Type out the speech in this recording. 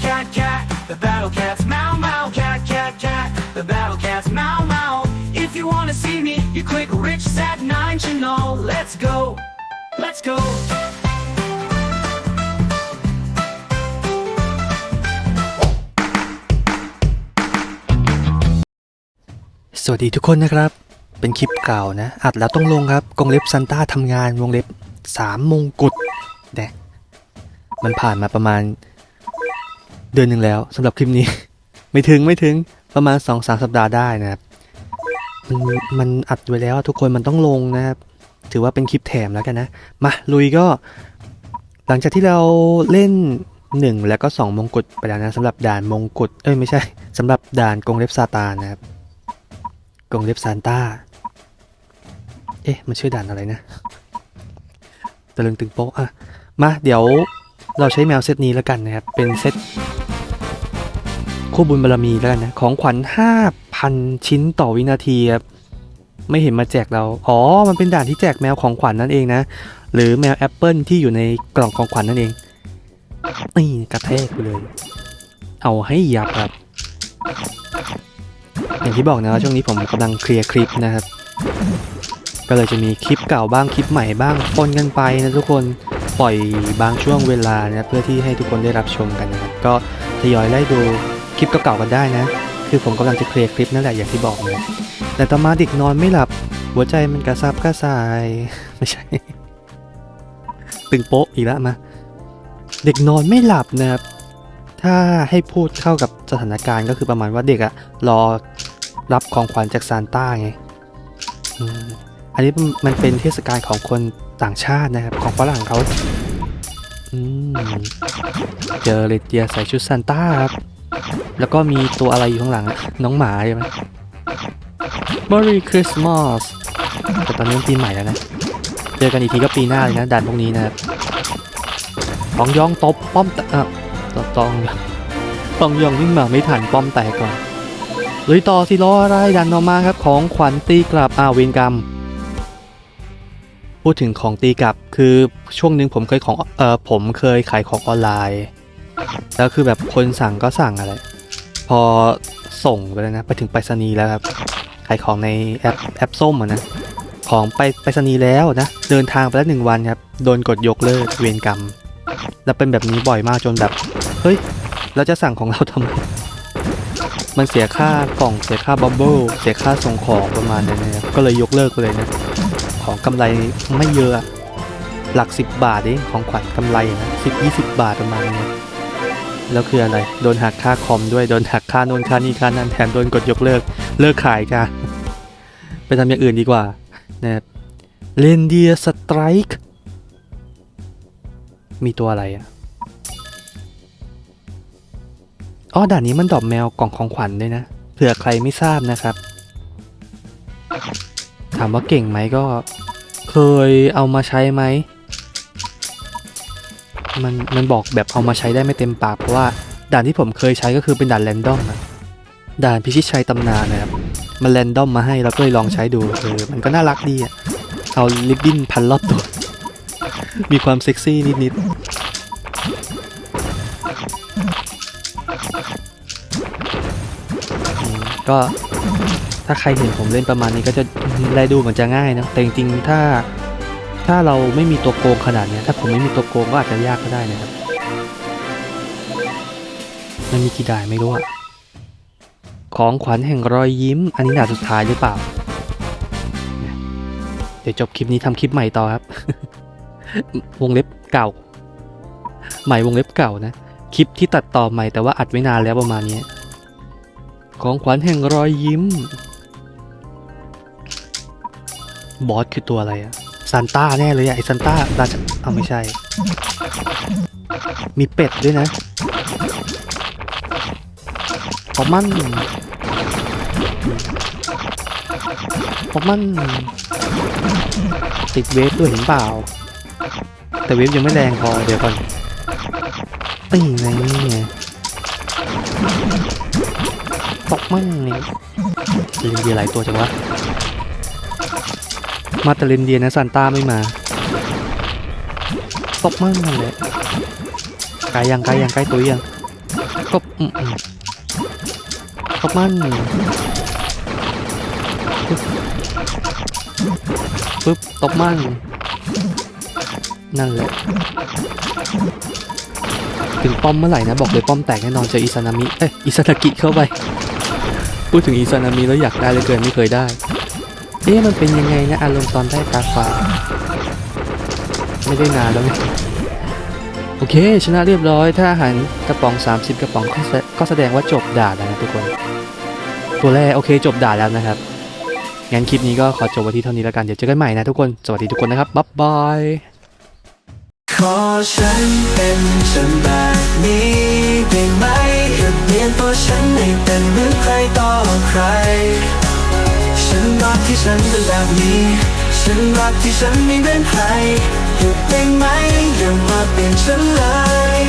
cat, cat, cat. The battle cat's meow, meow, cat, cat, cat. The battle cat's meow, meow. If you wanna see me, you click Rich Sat 9 channel. Let's go. Let's go. สวัสดีทุกคนนะครับ เป็นคลิปเก่านะ อัดแล้วต้องลงครับกงเล็บซันต้าทำงานวงเล็บสามมงกุฎนะมันผ่านมาประมาณ เดือนหนึ่งแล้วสำหรับคลิปนี้ ไม่ถึงไม่ถึงประมาณ2อสสัปดาห์ได้นะครับ มันมันอัดไว้แล้วทุกคนมันต้องลงนะครับ ถือว่าเป็นคลิปแถมแล้วกันนะ มาลุยก็ หลังจากที่เราเล่น 1 แล้วก็ 2 มงกุฎไปแล้วนะสำหรับด่านมงกุฎเอ้ยไม่ใช่สำหรับด่านกงเล็บซาตานนะครับกงเล็บซานต้า เอ๊ะ มันชื่อด่านอะไรนะตะลึงตึงโป๊ะอะ มา เดี๋ยวเราใช้แมวเซตนี้แล้วกันนะครับ เป็นเซต คู่บุญบารมีแล้วกันนะ ของขวัญ 5,000 ชิ้นต่อวินาทีครับไม่เห็นมาแจกเรา อ๋อ มันเป็นด่านที่แจกแมวของขวัญนั่นเองนะ หรือแมวแอปเปิลที่อยู่ในกล่องของขวัญนั่นเอง นี่กระแทกไปเลย เอาให้ยับครับ อย่างที่บอกนะว่าช่วงนี้ผมกำลังเคลียร์คลิปนะครับ ก็เลยจะมีคลิปเก่าบ้างคลิปใหม่บ้างปนกันไปนะทุกคน ปล่อยบางช่วงเวลานะเพื่อที่ให้ทุกคนได้รับชมกันนะครับ ก็ทยอยไล่ดู ลิปเก่าๆกันได้นะ คือผมกำลังจะเคลียร์คลิปนั่นแหละอย่างที่บอกนะแต่ต่อมาเด็กนอนไม่หลับ หัวใจมันกระซับกระส่าย ไม่ใช่ ตึงโป๊ะอีกแล้วมา เด็กนอนไม่หลับนะครับ ถ้าให้พูดเข้ากับสถานการณ์ก็คือประมาณว่าเด็กอะรอรับของขวัญจากซานต้าไงอันนี้มันเป็นเทศกาลของคนต่างชาตินะครับ ของฝรั่งเขาเจอเลเตียใส่ชุดซานต้าครับ แล้วก็มีตัวอะไรอยู่ข้างหลัง น้องหมาใช่ไหม Merry Christmas แต่ตอนนี้ปีใหม่แล้วนะ เจอกันอีกทีก็ปีหน้าเลยนะด่านพวกนี้นะครับองยองตบป้อมตะอะต้อต้องต้องยองวิ่งมาไม่ทันป้อมแตกก่อนลุยต่อสิล้ออะไรดันออกมาครับของขวัญตีกลับอาวเวรกรรม พูดถึงของตีกลับคือช่วงหนึ่งผมเคยของเออผมเคยขายของออนไลน์ แล้วคือแบบคนสั่งก็สั่งอะไร พอส่งไปแล้วนะ ไปถึงไปรษณีย์แล้วครับขายของในแอปแอปส้มอะนะ ของไปไปรษณีย์แล้วนะ เดินทางไปแล้วหนึ่งวันครับ โดนกดยกเลิกเวรกรรม แล้วเป็นแบบนี้บ่อยมากจนแบบ เฮ้ย เราจะสั่งของเราทำไม มันเสียค่ากล่องเสียค่าบับเบิลเสียค่าส่งของประมาณนี้นะครับก็เลยยกเลิกไปเลยนะ ของกำไรไม่เยอะ หลัก 10 บาทเองของขวัญกำไรนะสิบยี่สิบบาทประมาณนี้ แล้วคืออะไร โดนหักค่าคอมด้วย โดนหักค่าโน่นค่านี่ค่านั่นแถมโดนกดยกเลิก เลิกขายค่ะ ไปทำอย่างอื่นดีกว่า นะครับเลนเดียสไตรค์มีตัวอะไรอะอ๋อ ด่านนี้มันดอปแมวกล่องของขวัญด้วยนะ เผื่อใครไม่ทราบนะครับ ถามว่าเก่งไหมก็ เคยเอามาใช้ไหม มันมันบอกแบบเอามาใช้ได้ไม่เต็มปากเพราะว่าด่านที่ผมเคยใช้ก็คือเป็นด่านแรนดอมนะด่านพิชิตชัยตำนานนะครับมันแรนดอมมาให้เราก็เลยลองใช้ดูเออมันก็น่ารักดีอะเอาลิบบิ้นพันรอบตัว มีความเซ็กซี่นิดๆก็ถ้าใครเห็นผมเล่นประมาณนี้ก็จะแลดูเหมือนจะง่ายนะแต่จริงๆถ้า ถ้าเราไม่มีตัวโกงขนาดนี้ถ้าผมไม่มีตัวโกงก็อาจจะยากก็ได้นะครับ มันมีกี่ด่านไม่รู้อะของขวัญแห่งรอยยิ้ม อันนี้ด่านสุดท้ายหรือเปล่า เดี๋ยวจบคลิปนี้ทำคลิปใหม่ต่อครับ วงเล็บเก่า ใหม่วงเล็บเก่านะ คลิปที่ตัดต่อใหม่แต่ว่าอัดไว้นานแล้วประมาณนี้ ของขวัญแห่งรอยยิ้ม บอสคือตัวอะไรอะ ซานต้าแน่เลยอะไอซานต้าราชเอาไม่ใช่ มีเป็ดด้วยนะขอมันขอมัน ติดเวฟด้วยเห็นเปล่า แต่เวฟยังไม่แรงพอเดี๋ยวก่อนนี่ไงนี่ไงตกมั่งนี่เรนเดีหลายตัวจังวะ มาแต่เรนเดียนะซานต้าไม่มาตกมั่งนั่นแหละกลยังกลยังใกล้ตัวยังตบมอืมตบมันปึ๊บปึ๊บตบมันนั่นแหละถึงป้อมเมื่อไหร่นะบอกเลยป้อมแตกแน่นอนเจออิซานามิเอ้ยอิซานากิเข้าไป พูดถึงอิซานามิแล้วอยากได้เลยเกินไม่เคยได้ เอ๊ะมันเป็นยังไงนะอารมณ์ตอนได้กาฟ้าไม่ได้นานแล้วโอเค ชนะเรียบร้อย ถ้าอาหารกระป๋อง 30 กระป๋องก็แสก็แสดงว่าจบด่านแล้วนะทุกคน ตัวแรกโอเคจบด่านแล้วนะครับ งั้นคลิปนี้ก็ขอจบไว้ที่เท่านี้แล้วกัน เดี๋ยวเจอกันใหม่นะทุกคน สวัสดีทุกคนนะครับ บ๊ายบาย ขอฉันเป็นฉันแบบนี้ได้ไหมอย่าเปลี่ยนตัวฉันให้เป็นเหมือนใครต่อใคร ที่ฉันเป็นแบบนี้ ฉันรักที่ฉันไม่เป็นใครหยุดได้ไหมอย่ามาเปลี่ยนฉันเลย